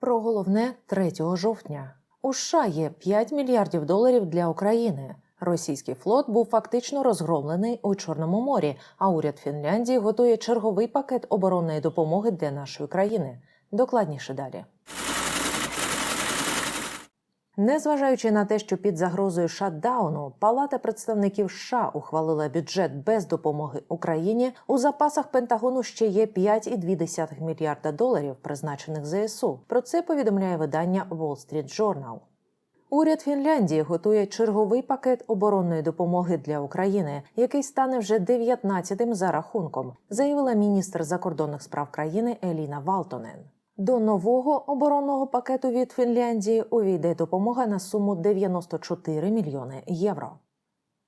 Про головне 3 жовтня. У США є 5 мільярдів доларів для України. Російський флот був фактично розгромлений у Чорному морі, а уряд Фінляндії готує черговий пакет оборонної допомоги для нашої країни. Докладніше далі. Незважаючи на те, що під загрозою шатдауну Палата представників США ухвалила бюджет без допомоги Україні, у запасах Пентагону ще є 5,2 мільярда доларів, призначених ЗСУ. Про це повідомляє видання Wall Street Journal. Уряд Фінляндії готує черговий пакет оборонної допомоги для України, який стане вже 19-тим за рахунком, заявила міністр закордонних справ країни Еліна Валтонен. До нового оборонного пакету від Фінляндії увійде допомога на суму 94 мільйони євро.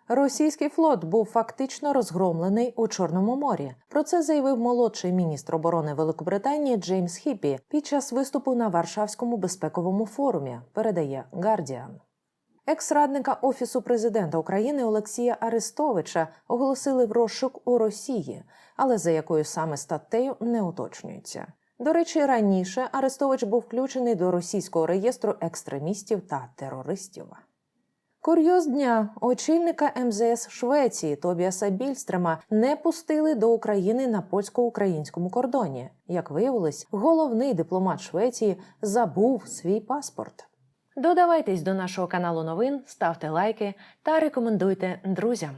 Російський флот був фактично розгромлений у Чорному морі. Про це заявив молодший міністр оборони Великобританії Джеймс Хіппі під час виступу на Варшавському безпековому форумі. Передає Гардіан. Екс-радника Офісу президента України Олексія Арестовича оголосили в розшук у Росії, але за якою саме статтею не уточнюється. До речі, раніше Арестович був включений до російського реєстру екстремістів та терористів. Курйоз дня очільника МЗС Швеції Тобіаса Більстрема не пустили до України на польсько-українському кордоні. Як виявилось, головний дипломат Швеції забув свій паспорт. Додавайтесь до нашого каналу новин, ставте лайки та рекомендуйте друзям.